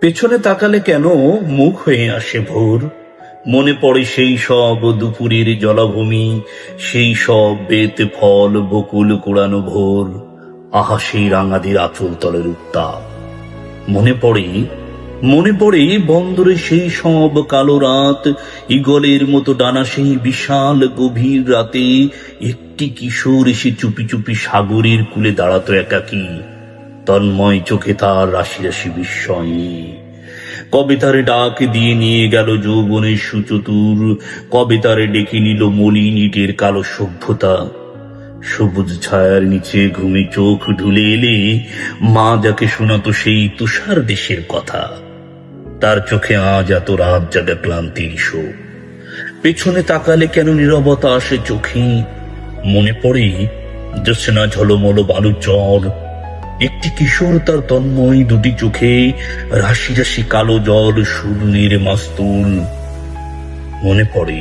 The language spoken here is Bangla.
পেছনে তাকালে কেন মুখ হয়ে আসে ভোর? মনে পড়ে সেই সব দুপুরের জলাভূমি, সেই সব বেত ফল বকুল কোড়ানো ভোর। আহা, সেই রাঙাদের আঁচল তলের উত্তাপ। মনে পড়ে মনে পড়ে বন্দরে সেই সব কালো রাত ইগলের মতো ডানা সেই বিশাল গভীর রাতে একটি কিশোর এসে চুপি চুপি সাগরের কূলে দাঁড়াতো একাকী। তন্ময় চোখে তার রাশি রাশি বিস্ময়ে। কবে তারে ডাক দিয়ে নিয়ে গেল যৌবনের সুচতুর কবে তারে ডেকে নিল মলিন ইটের কালো সভ্যতা? সবুজ ছায়ার নিচে ঘুমে চোখ ঢুলে এলে মা যাকে শোনাতো সেই তুষার দেশের কথা। তার চোখে আজ এত রাত জাগা ক্লান্তির শোক পেছনে তাকালে কেন নীরবতা আসে চোখে? মনে পড়ে জ্যোৎস্না ঝলমল বালু চর একটি কিশোর তার তন্ময় দুটি চোখে রাশি রাশি কালো জল শূন্যের মাস্তুল। মনে পড়ে